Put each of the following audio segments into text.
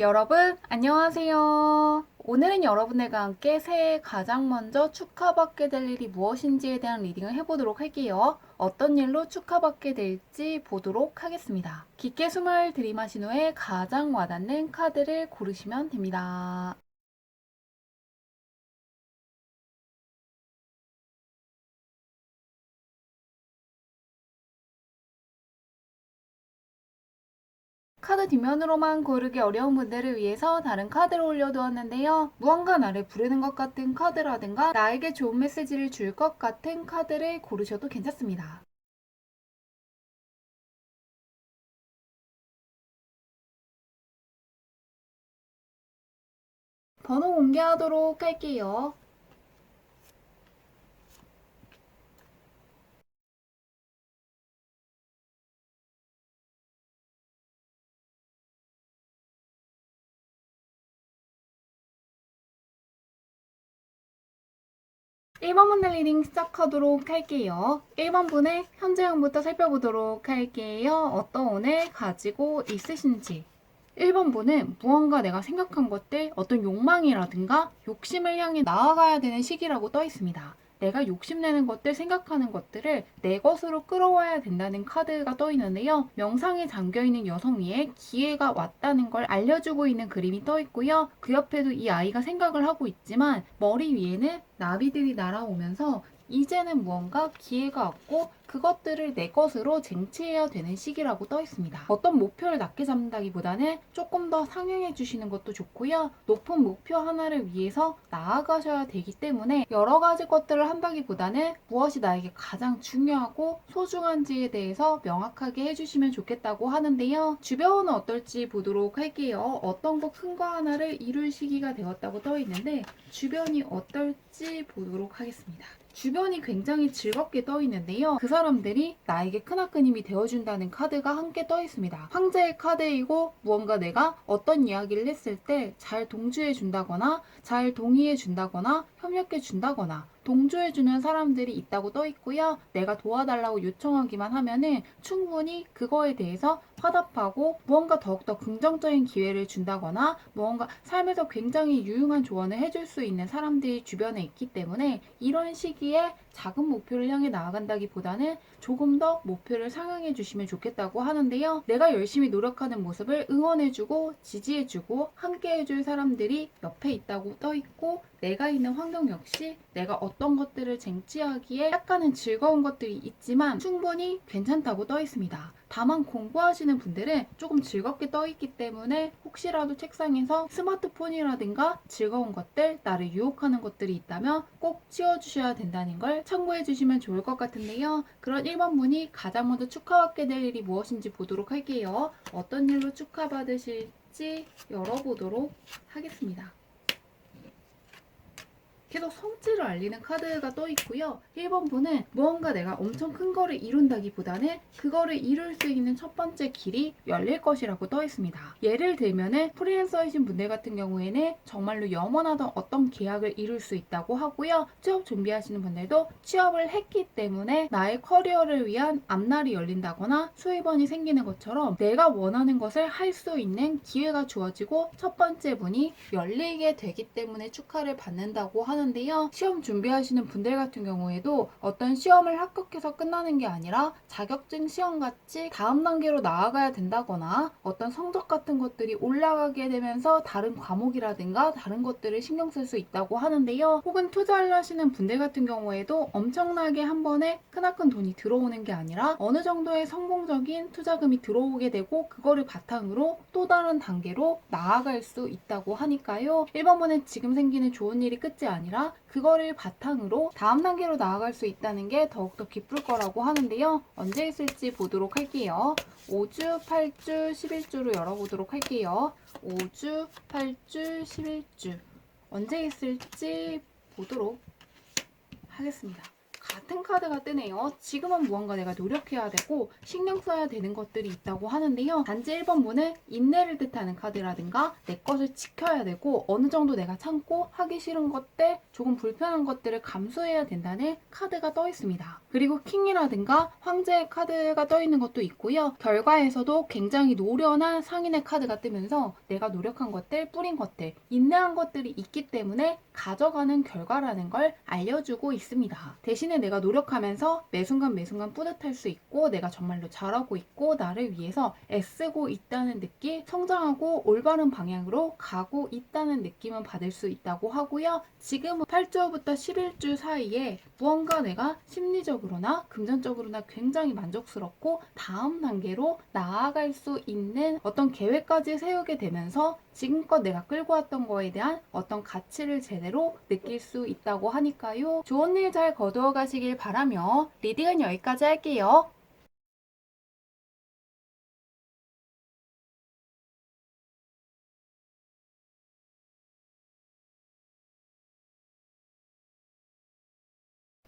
여러분, 안녕하세요. 오늘은 여러분들과 함께 새해 가장 먼저 축하받게 될 일이 무엇인지에 대한 리딩을 해보도록 할게요. 어떤 일로 축하받게 될지 보도록 하겠습니다. 깊게 숨을 들이마신 후에 가장 와닿는 카드를 고르시면 됩니다. 카드 뒷면으로만 고르기 어려운 분들을 위해서 다른 카드를 올려두었는데요. 무언가 나를 부르는 것 같은 카드라든가 나에게 좋은 메시지를 줄 것 같은 카드를 고르셔도 괜찮습니다. 번호 공개하도록 할게요. 일번 분들 리딩 시작하도록 할게요. 1번 분의 현재형부터 살펴보도록 할게요. 어떤 오늘 가지고 있으신지. 1번 분은 무언가 내가 생각한 것들, 어떤 욕망이라든가 욕심을 향해 나아가야 되는 시기라고 떠 있습니다. 내가 욕심내는 것들, 생각하는 것들을 내 것으로 끌어와야 된다는 카드가 떠 있는데요. 명상에 잠겨 있는 여성 위에 기회가 왔다는 걸 알려주고 있는 그림이 떠 있고요. 그 옆에도 이 아이가 생각을 하고 있지만 머리 위에는 나비들이 날아오면서 이제는 무언가 기회가 왔고 그것들을 내 것으로 쟁취해야 되는 시기라고 떠 있습니다. 어떤 목표를 낮게 잡는다기보다는 조금 더 상향해 주시는 것도 좋고요. 높은 목표 하나를 위해서 나아가셔야 되기 때문에 여러 가지 것들을 한다기보다는 무엇이 나에게 가장 중요하고 소중한지에 대해서 명확하게 해주시면 좋겠다고 하는데요. 주변은 어떨지 보도록 할게요. 어떤 거큰거 하나를 이룰 시기가 되었다고 떠 있는데 주변이 어떨지 보도록 하겠습니다. 주변이 굉장히 즐겁게 떠 있는데요. 그 사람들이 나에게 크나큰 힘이 되어준다는 카드가 함께 떠 있습니다. 황제의 카드이고 무언가 내가 어떤 이야기를 했을 때 잘 동조해 준다거나 잘 동의해 준다거나 협력해 준다거나 동조해주는 사람들이 있다고 떠 있고요. 내가 도와달라고 요청하기만 하면은 충분히 그거에 대해서 화답하고 무언가 더욱더 긍정적인 기회를 준다거나 무언가 삶에서 굉장히 유용한 조언을 해줄 수 있는 사람들이 주변에 있기 때문에 이런 시기에 작은 목표를 향해 나아간다기 보다는 조금 더 목표를 상향해 주시면 좋겠다고 하는데요. 내가 열심히 노력하는 모습을 응원해주고 지지해주고 함께 해줄 사람들이 옆에 있다고 떠 있고 내가 있는 환경 역시 내가 어떤 것들을 쟁취하기에 약간은 즐거운 것들이 있지만 충분히 괜찮다고 떠 있습니다. 다만 공부하시는 분들은 조금 즐겁게 떠 있기 때문에 혹시라도 책상에서 스마트폰이라든가 즐거운 것들, 나를 유혹하는 것들이 있다면 꼭 치워주셔야 된다는 걸 참고해 주시면 좋을 것 같은데요. 그런 1번 분이 가장 먼저 축하받게 될 일이 무엇인지 보도록 할게요. 어떤 일로 축하받으실지 열어보도록 하겠습니다. 계속 성취를 알리는 카드가 떠 있고요. 1번 분은 무언가 내가 엄청 큰 거를 이룬다기보다는 그거를 이룰 수 있는 첫 번째 길이 열릴 것이라고 떠 있습니다. 예를 들면은 프리랜서이신 분들 같은 경우에는 정말로 염원하던 어떤 계약을 이룰 수 있다고 하고요. 취업 준비하시는 분들도 취업을 했기 때문에 나의 커리어를 위한 앞날이 열린다거나 수입원이 생기는 것처럼 내가 원하는 것을 할 수 있는 기회가 주어지고 첫 번째 문이 열리게 되기 때문에 축하를 받는다고 하는 하는데요. 시험 준비하시는 분들 같은 경우에도 어떤 시험을 합격해서 끝나는 게 아니라 자격증 시험 같이 다음 단계로 나아가야 된다거나 어떤 성적 같은 것들이 올라가게 되면서 다른 과목이라든가 다른 것들을 신경 쓸 수 있다고 하는데요. 혹은 투자를 하시는 분들 같은 경우에도 엄청나게 한 번에 크나큰 돈이 들어오는 게 아니라 어느 정도의 성공적인 투자금이 들어오게 되고 그거를 바탕으로 또 다른 단계로 나아갈 수 있다고 하니까요. 1번분은 지금 생기는 좋은 일이 끝이 아니라 아니라 그거를 바탕으로 다음 단계로 나아갈 수 있다는 게 더욱더 기쁠 거라고 하는데요. 언제 있을지 보도록 할게요. 5주, 8주, 11주로 열어보도록 할게요. 5주, 8주, 11주. 언제 있을지 보도록 하겠습니다. 같은 카드가 뜨네요. 지금은 무언가 내가 노력해야 되고 신경 써야 되는 것들이 있다고 하는데요. 단지 1번분은 인내를 뜻하는 카드라든가 내 것을 지켜야 되고 어느 정도 내가 참고 하기 싫은 것들, 조금 불편한 것들을 감수해야 된다는 카드가 떠 있습니다. 그리고 킹이라든가 황제의 카드가 떠 있는 것도 있고요. 결과에서도 굉장히 노련한 상인의 카드가 뜨면서 내가 노력한 것들, 뿌린 것들, 인내한 것들이 있기 때문에 가져가는 결과라는 걸 알려주고 있습니다. 대신에 내가 노력하면서 매 순간 매 순간 뿌듯할 수 있고 내가 정말로 잘하고 있고 나를 위해서 애쓰고 있다는 느낌, 성장하고 올바른 방향으로 가고 있다는 느낌은 받을 수 있다고 하고요. 지금은 8주부터 11주 사이에 무언가 내가 심리적으로나 금전적으로나 굉장히 만족스럽고 다음 단계로 나아갈 수 있는 어떤 계획까지 세우게 되면서 지금껏 내가 끌고 왔던 거에 대한 어떤 가치를 제대로 느낄 수 있다고 하니까요. 좋은 일 잘 거두어 가시길 바라며 리딩은 여기까지 할게요.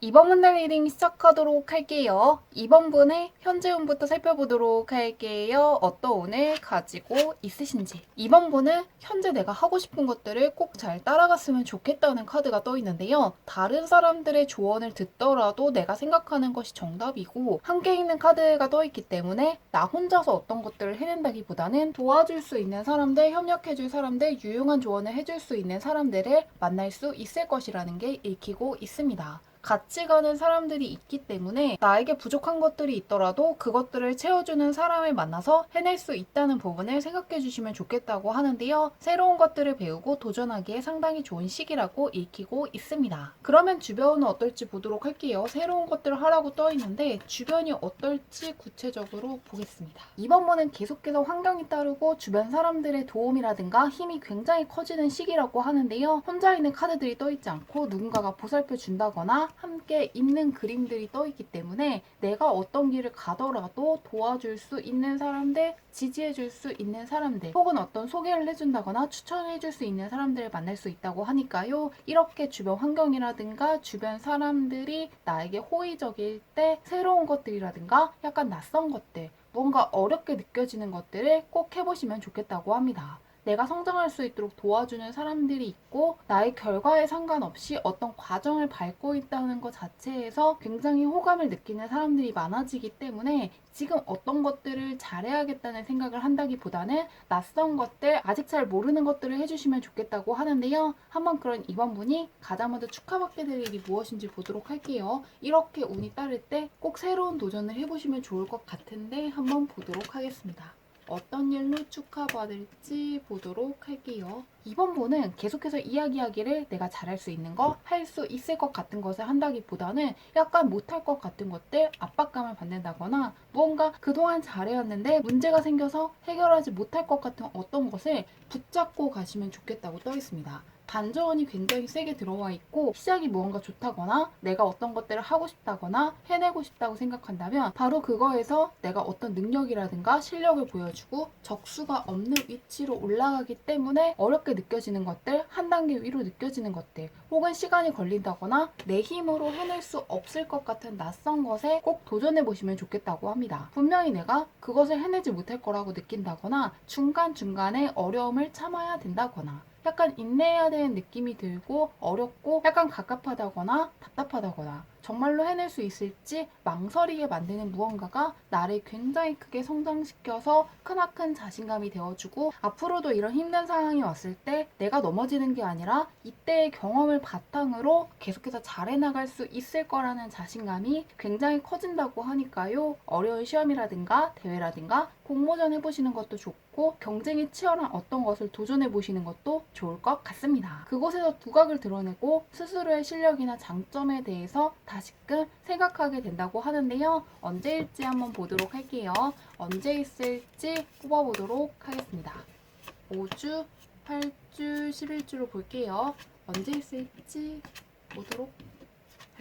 이번 문달 리딩 시작하도록 할게요. 이번 분의 현재 운부터 살펴보도록 할게요. 어떤 운을 가지고 있으신지. 이번 분은 현재 내가 하고 싶은 것들을 꼭 잘 따라갔으면 좋겠다는 카드가 떠 있는데요. 다른 사람들의 조언을 듣더라도 내가 생각하는 것이 정답이고 함께 있는 카드가 떠 있기 때문에 나 혼자서 어떤 것들을 해낸다기보다는 도와줄 수 있는 사람들, 협력해줄 사람들, 유용한 조언을 해줄 수 있는 사람들을 만날 수 있을 것이라는 게 읽히고 있습니다. 같이 가는 사람들이 있기 때문에 나에게 부족한 것들이 있더라도 그것들을 채워주는 사람을 만나서 해낼 수 있다는 부분을 생각해 주시면 좋겠다고 하는데요. 새로운 것들을 배우고 도전하기에 상당히 좋은 시기라고 읽히고 있습니다. 그러면 주변은 어떨지 보도록 할게요. 새로운 것들을 하라고 떠 있는데 주변이 어떨지 구체적으로 보겠습니다. 이번 번은 계속해서 환경이 따르고 주변 사람들의 도움이라든가 힘이 굉장히 커지는 시기라고 하는데요. 혼자 있는 카드들이 떠 있지 않고 누군가가 보살펴 준다거나 함께 있는 그림들이 떠 있기 때문에 내가 어떤 길을 가더라도 도와줄 수 있는 사람들, 지지해 줄 수 있는 사람들, 혹은 어떤 소개를 해준다거나 추천해 줄 수 있는 사람들을 만날 수 있다고 하니까요. 이렇게 주변 환경이라든가 주변 사람들이 나에게 호의적일 때 새로운 것들이라든가 약간 낯선 것들, 뭔가 어렵게 느껴지는 것들을 꼭 해보시면 좋겠다고 합니다. 내가 성장할 수 있도록 도와주는 사람들이 있고 나의 결과에 상관없이 어떤 과정을 밟고 있다는 것 자체에서 굉장히 호감을 느끼는 사람들이 많아지기 때문에 지금 어떤 것들을 잘해야겠다는 생각을 한다기보다는 낯선 것들, 아직 잘 모르는 것들을 해주시면 좋겠다고 하는데요. 한번 그런 이번 분이 가장 먼저 축하받게 될 일이 무엇인지 보도록 할게요. 이렇게 운이 따를 때 꼭 새로운 도전을 해보시면 좋을 것 같은데 한번 보도록 하겠습니다. 어떤 일로 축하받을지 보도록 할게요. 이번 분은 계속해서 이야기하기를 내가 잘할 수 있는 거, 할 수 있을 것 같은 것을 한다기보다는 약간 못할 것 같은 것들, 압박감을 받는다거나 무언가 그동안 잘해왔는데 문제가 생겨서 해결하지 못할 것 같은 어떤 것을 붙잡고 가시면 좋겠다고 떠 있습니다. 반전이 굉장히 세게 들어와 있고 시작이 무언가 좋다거나 내가 어떤 것들을 하고 싶다거나 해내고 싶다고 생각한다면 바로 그거에서 내가 어떤 능력이라든가 실력을 보여주고 적수가 없는 위치로 올라가기 때문에 어렵게 느껴지는 것들 한 단계 위로 느껴지는 것들 혹은 시간이 걸린다거나 내 힘으로 해낼 수 없을 것 같은 낯선 것에 꼭 도전해 보시면 좋겠다고 합니다. 분명히 내가 그것을 해내지 못할 거라고 느낀다거나 중간중간에 어려움을 참아야 된다거나 약간 인내해야 되는 느낌이 들고 어렵고 약간 갑갑하다거나 답답하다거나 정말로 해낼 수 있을지 망설이게 만드는 무언가가 나를 굉장히 크게 성장시켜서 크나큰 자신감이 되어주고 앞으로도 이런 힘든 상황이 왔을 때 내가 넘어지는 게 아니라 이때의 경험을 바탕으로 계속해서 잘해나갈 수 있을 거라는 자신감이 굉장히 커진다고 하니까요. 어려운 시험이라든가 대회라든가 공모전 해보시는 것도 좋고 경쟁이 치열한 어떤 것을 도전해 보시는 것도 좋을 것 같습니다. 그곳에서 두각을 드러내고 스스로의 실력이나 장점에 대해서 다시금 생각하게 된다고 하는데요. 언제일지 한번 보도록 할게요. 언제 있을지 뽑아보도록 하겠습니다. 5주, 8주, 11주로 볼게요. 언제 있을지 보도록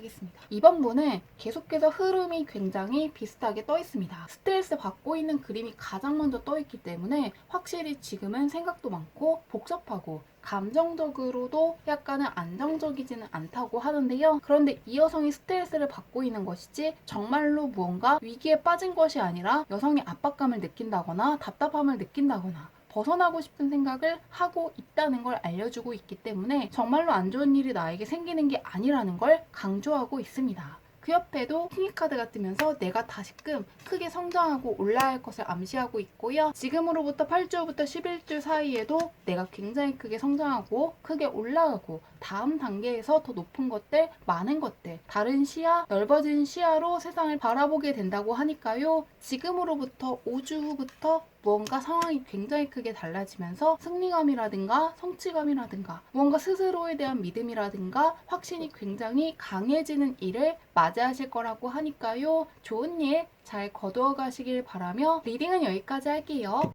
하겠습니다. 이번 분은 계속해서 흐름이 굉장히 비슷하게 떠 있습니다. 스트레스 받고 있는 그림이 가장 먼저 떠 있기 때문에 확실히 지금은 생각도 많고 복잡하고 감정적으로도 약간은 안정적이지는 않다고 하는데요. 그런데 이 여성이 스트레스를 받고 있는 것이지 정말로 무언가 위기에 빠진 것이 아니라 여성이 압박감을 느낀다거나 답답함을 느낀다거나 벗어나고 싶은 생각을 하고 있다는 걸 알려주고 있기 때문에 정말로 안 좋은 일이 나에게 생기는 게 아니라는 걸 강조하고 있습니다. 그 옆에도 킹이카드가 뜨면서 내가 다시금 크게 성장하고 올라야 할 것을 암시하고 있고요. 지금으로부터 8주부터 11주 사이에도 내가 굉장히 크게 성장하고 크게 올라가고 다음 단계에서 더 높은 것들, 많은 것들, 다른 시야, 넓어진 시야로 세상을 바라보게 된다고 하니까요. 지금으로부터 5주 후부터 무언가 상황이 굉장히 크게 달라지면서 승리감이라든가 성취감이라든가 무언가 스스로에 대한 믿음이라든가 확신이 굉장히 강해지는 일을 맞이하실 거라고 하니까요. 좋은 일 잘 거두어 가시길 바라며 리딩은 여기까지 할게요.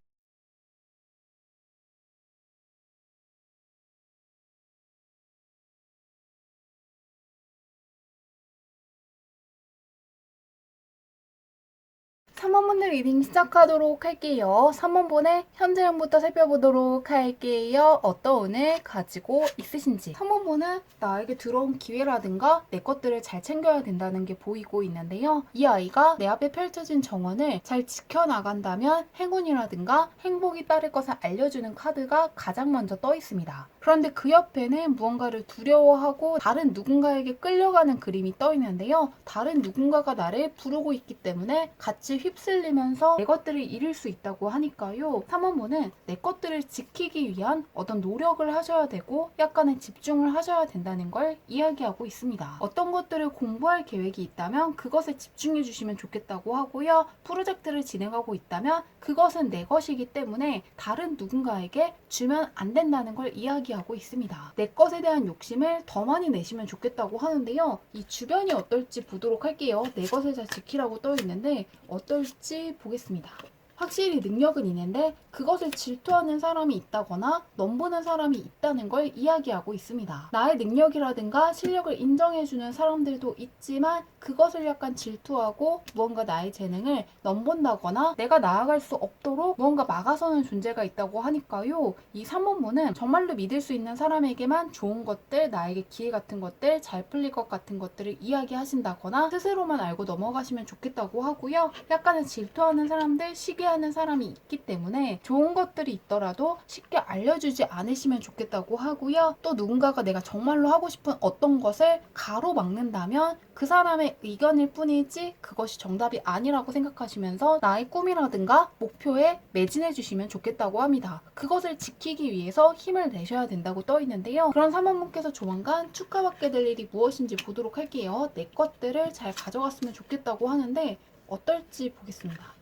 삼번분들 리딩 시작하도록 할게요. 3번분의 현재형부터 살펴보도록 할게요. 어떤 운을 가지고 있으신지. 3번분은 나에게 들어온 기회라든가 내 것들을 잘 챙겨야 된다는 게 보이고 있는데요. 이 아이가 내 앞에 펼쳐진 정원을 잘 지켜나간다면 행운이라든가 행복이 따를 것을 알려주는 카드가 가장 먼저 떠 있습니다. 그런데 그 옆에는 무언가를 두려워하고 다른 누군가에게 끌려가는 그림이 떠 있는데요. 다른 누군가가 나를 부르고 있기 때문에 같이 휩쓸리면서 내 것들을 잃을 수 있다고 하니까요. 3원분은 내 것들을 지키기 위한 어떤 노력을 하셔야 되고 약간의 집중을 하셔야 된다는 걸 이야기하고 있습니다. 어떤 것들을 공부할 계획이 있다면 그것에 집중해 주시면 좋겠다고 하고요. 프로젝트를 진행하고 있다면 그것은 내 것이기 때문에 다른 누군가에게 주면 안 된다는 걸 이야기하고 있습니다. 내 것에 대한 욕심을 더 많이 내시면 좋겠다고 하는데요. 이 주변이 어떨지 보도록 할게요. 내 것을 잘 지키라고 떠 있는데 어떨지 보겠습니다. 확실히 능력은 있는데 그것을 질투하는 사람이 있다거나 넘보는 사람이 있다는 걸 이야기하고 있습니다. 나의 능력이라든가 실력을 인정해주는 사람들도 있지만 그것을 약간 질투하고 무언가 나의 재능을 넘본다거나 내가 나아갈 수 없도록 무언가 막아서는 존재가 있다고 하니까요. 이 3원문은 정말로 믿을 수 있는 사람에게만 좋은 것들, 나에게 기회 같은 것들, 잘 풀릴 것 같은 것들을 이야기하신다거나 스스로만 알고 넘어가시면 좋겠다고 하고요. 약간은 질투하는 사람들, 시기 하는 사람이 있기 때문에 좋은 것들이 있더라도 쉽게 알려주지 않으시면 좋겠다고 하고요. 또 누군가가 내가 정말로 하고 싶은 어떤 것을 가로막는다면 그 사람의 의견일 뿐이지 그것이 정답이 아니라고 생각하시면서 나의 꿈이라든가 목표에 매진해 주시면 좋겠다고 합니다. 그것을 지키기 위해서 힘을 내셔야 된다고 떠 있는데요. 그런 사모님께서 조만간 축하받게 될 일이 무엇인지 보도록 할게요. 내 것들을 잘 가져갔으면 좋겠다고 하는데 어떨지 보겠습니다.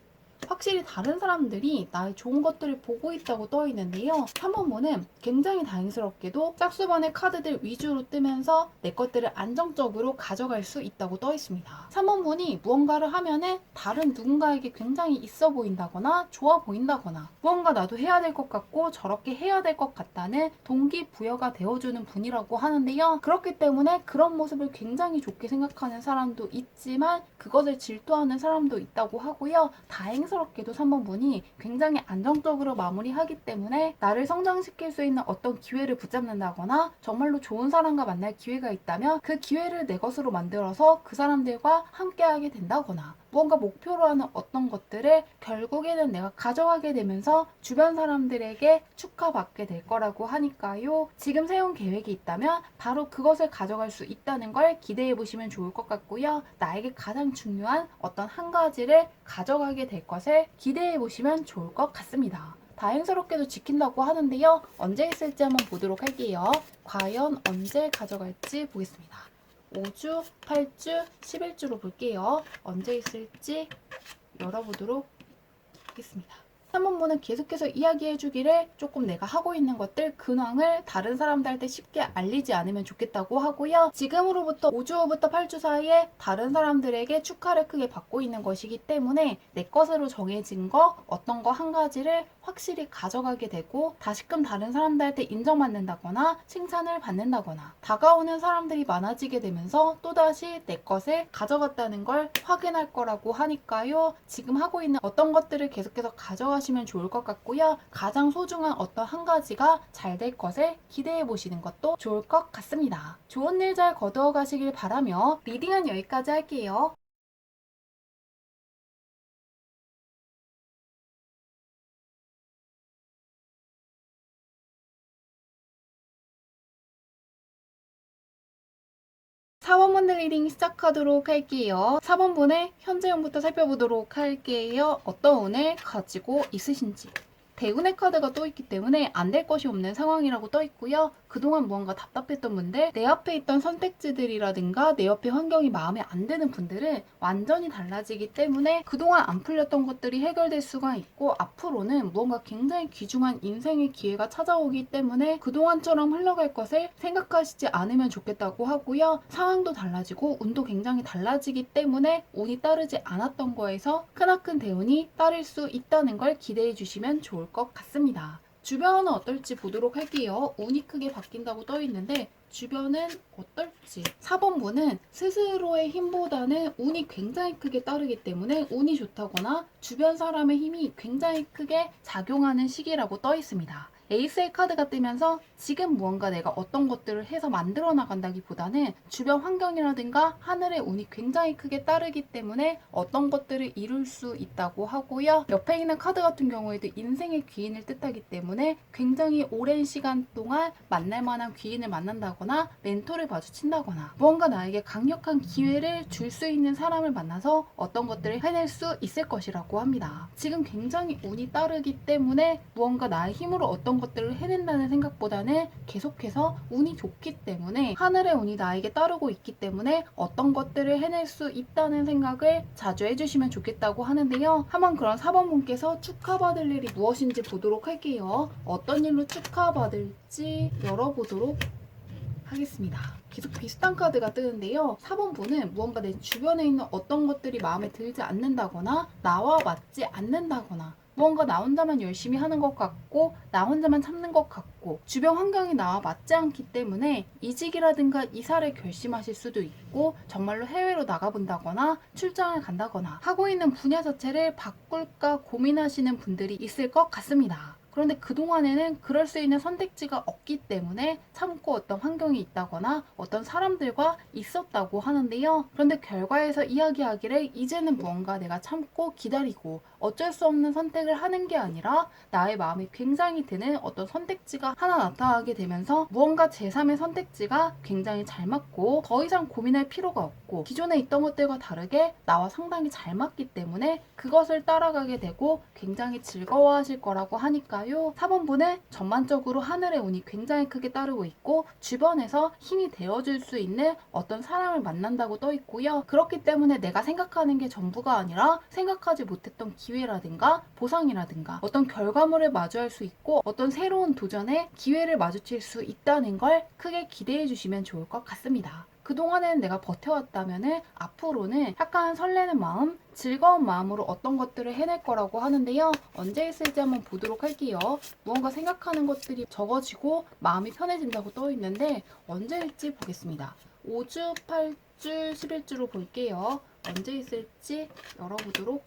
확실히 다른 사람들이 나의 좋은 것들을 보고 있다고 떠 있는데요. 3번문은 굉장히 다행스럽게도 짝수번의 카드들 위주로 뜨면서 내 것들을 안정적으로 가져갈 수 있다고 떠 있습니다. 3번문이 무언가를 하면은 다른 누군가에게 굉장히 있어 보인다거나 좋아 보인다거나 무언가 나도 해야 될 것 같고 저렇게 해야 될 것 같다는 동기부여가 되어주는 분이라고 하는데요. 그렇기 때문에 그런 모습을 굉장히 좋게 생각하는 사람도 있지만 그것을 질투하는 사람도 있다고 하고요. 다행 스럽게도 3번 분이 굉장히 안정적으로 마무리하기 때문에 나를 성장시킬 수 있는 어떤 기회를 붙잡는다거나 정말로 좋은 사람과 만날 기회가 있다면 그 기회를 내 것으로 만들어서 그 사람들과 함께하게 된다거나 무언가 목표로 하는 어떤 것들을 결국에는 내가 가져가게 되면서 주변 사람들에게 축하받게 될 거라고 하니까요. 지금 세운 계획이 있다면 바로 그것을 가져갈 수 있다는 걸 기대해 보시면 좋을 것 같고요. 나에게 가장 중요한 어떤 한 가지를 가져가게 될 것을 기대해 보시면 좋을 것 같습니다. 다행스럽게도 지킨다고 하는데요. 언제 있을지 한번 보도록 할게요. 과연 언제 가져갈지 보겠습니다. 5주, 8주, 11주로 볼게요. 언제 있을지 열어보도록 하겠습니다. 3번분은 계속해서 이야기해 주기를 조금 내가 하고 있는 것들 근황을 다른 사람들한테 쉽게 알리지 않으면 좋겠다고 하고요. 지금으로부터 5주 후부터 8주 사이에 다른 사람들에게 축하를 크게 받고 있는 것이기 때문에 내 것으로 정해진 거 어떤 거 한 가지를 확실히 가져가게 되고 다시금 다른 사람들한테 인정받는다거나 칭찬을 받는다거나 다가오는 사람들이 많아지게 되면서 또다시 내 것을 가져갔다는 걸 확인할 거라고 하니까요. 지금 하고 있는 어떤 것들을 계속해서 가져가시면 좋을 것 같고요. 가장 소중한 어떤 한 가지가 잘 될 것을 기대해 보시는 것도 좋을 것 같습니다. 좋은 일 잘 거두어 가시길 바라며 리딩은 여기까지 할게요. 사번분들 리딩 시작하도록 할게요. 4번분의 현재형부터 살펴보도록 할게요. 어떤 운을 가지고 있으신지. 대운의 카드가 떠 있기 때문에 안 될 것이 없는 상황이라고 떠 있고요. 그동안 무언가 답답했던 분들, 내 앞에 있던 선택지들이라든가 내 옆에 환경이 마음에 안 드는 분들은 완전히 달라지기 때문에 그동안 안 풀렸던 것들이 해결될 수가 있고 앞으로는 무언가 굉장히 귀중한 인생의 기회가 찾아오기 때문에 그동안처럼 흘러갈 것을 생각하시지 않으면 좋겠다고 하고요. 상황도 달라지고 운도 굉장히 달라지기 때문에 운이 따르지 않았던 거에서 크나큰 대운이 따를 수 있다는 걸 기대해 주시면 좋을 것 같습니다. 주변은 어떨지 보도록 할게요. 운이 크게 바뀐다고 떠 있는데 주변은 어떨지. 4번분은 스스로의 힘보다는 운이 굉장히 크게 따르기 때문에 운이 좋다거나 주변 사람의 힘이 굉장히 크게 작용하는 시기라고 떠 있습니다. 에이스의 카드가 뜨면서 지금 무언가 내가 어떤 것들을 해서 만들어 나간다기보다는 주변 환경이라든가 하늘의 운이 굉장히 크게 따르기 때문에 어떤 것들을 이룰 수 있다고 하고요. 옆에 있는 카드 같은 경우에도 인생의 귀인을 뜻하기 때문에 굉장히 오랜 시간 동안 만날 만한 귀인을 만난다거나 멘토를 마주친다거나 무언가 나에게 강력한 기회를 줄 수 있는 사람을 만나서 어떤 것들을 해낼 수 있을 것이라고 합니다. 지금 굉장히 운이 따르기 때문에 무언가 나의 힘으로 어떤 것들을 해낸다는 생각보다는 계속해서 운이 좋기 때문에 하늘의 운이 나에게 따르고 있기 때문에 어떤 것들을 해낼 수 있다는 생각을 자주 해주시면 좋겠다고 하는데요. 한번 그런 4번분께서 축하받을 일이 무엇인지 보도록 할게요. 어떤 일로 축하받을지 열어보도록 하겠습니다. 계속 비슷한 카드가 뜨는데요. 4번 분은 무언가 내 주변에 있는 어떤 것들이 마음에 들지 않는다거나 나와 맞지 않는다거나 무언가 나 혼자만 열심히 하는 것 같고 나 혼자만 참는 것 같고 주변 환경이 나와 맞지 않기 때문에 이직이라든가 이사를 결심하실 수도 있고 정말로 해외로 나가본다거나 출장을 간다거나 하고 있는 분야 자체를 바꿀까 고민하시는 분들이 있을 것 같습니다. 그런데 그동안에는 그럴 수 있는 선택지가 없기 때문에 참고 어떤 환경이 있다거나 어떤 사람들과 있었다고 하는데요. 그런데 결과에서 이야기하기를 이제는 무언가 내가 참고 기다리고 어쩔 수 없는 선택을 하는 게 아니라 나의 마음이 굉장히 드는 어떤 선택지가 하나 나타나게 되면서 무언가 제3의 선택지가 굉장히 잘 맞고 더 이상 고민할 필요가 없고 기존에 있던 것들과 다르게 나와 상당히 잘 맞기 때문에 그것을 따라가게 되고 굉장히 즐거워하실 거라고 하니까요. 4번분은 전반적으로 하늘의 운이 굉장히 크게 따르고 있고 주변에서 힘이 되어줄 수 있는 어떤 사람을 만난다고 떠 있고요. 그렇기 때문에 내가 생각하는 게 전부가 아니라 생각하지 못했던 기회라든가 보상이라든가 어떤 결과물을 마주할 수 있고 어떤 새로운 도전에 기회를 마주칠 수 있다는 걸 크게 기대해 주시면 좋을 것 같습니다. 그동안은 내가 버텨왔다면 앞으로는 약간 설레는 마음, 즐거운 마음으로 어떤 것들을 해낼 거라고 하는데요. 언제 있을지 한번 보도록 할게요. 무언가 생각하는 것들이 적어지고 마음이 편해진다고 떠 있는데 언제일지 보겠습니다. 5주, 8주, 11주로 볼게요. 언제 있을지 열어보도록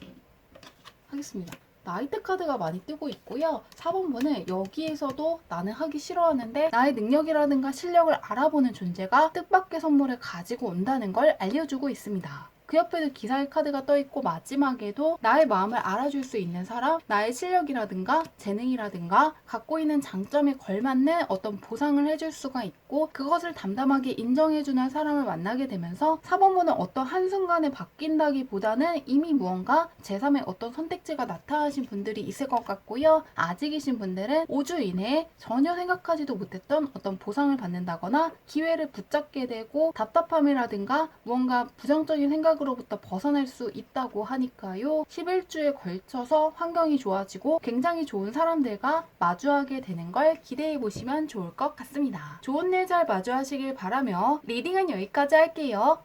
하겠습니다. 나이트 카드가 많이 뜨고 있고요. 4번분은 여기에서도 나는 하기 싫어하는데 나의 능력이라든가 실력을 알아보는 존재가 뜻밖의 선물을 가지고 온다는 걸 알려주고 있습니다. 그 옆에도 기사의 카드가 떠 있고 마지막에도 나의 마음을 알아줄 수 있는 사람, 나의 실력이라든가 재능이라든가 갖고 있는 장점에 걸맞는 어떤 보상을 해줄 수가 있고 그것을 담담하게 인정해주는 사람을 만나게 되면서 4번분은 어떤 한순간에 바뀐다기보다는 이미 무언가 제3의 어떤 선택지가 나타나신 분들이 있을 것 같고요. 아직이신 분들은 5주 이내에 전혀 생각하지도 못했던 어떤 보상을 받는다거나 기회를 붙잡게 되고 답답함이라든가 무언가 부정적인 생각 생각으로부터 벗어날 수 있다고 하니까요. 11주에 걸쳐서 환경이 좋아지고 굉장히 좋은 사람들과 마주하게 되는 걸 기대해 보시면 좋을 것 같습니다. 좋은 일 잘 마주하시길 바라며 리딩은 여기까지 할게요.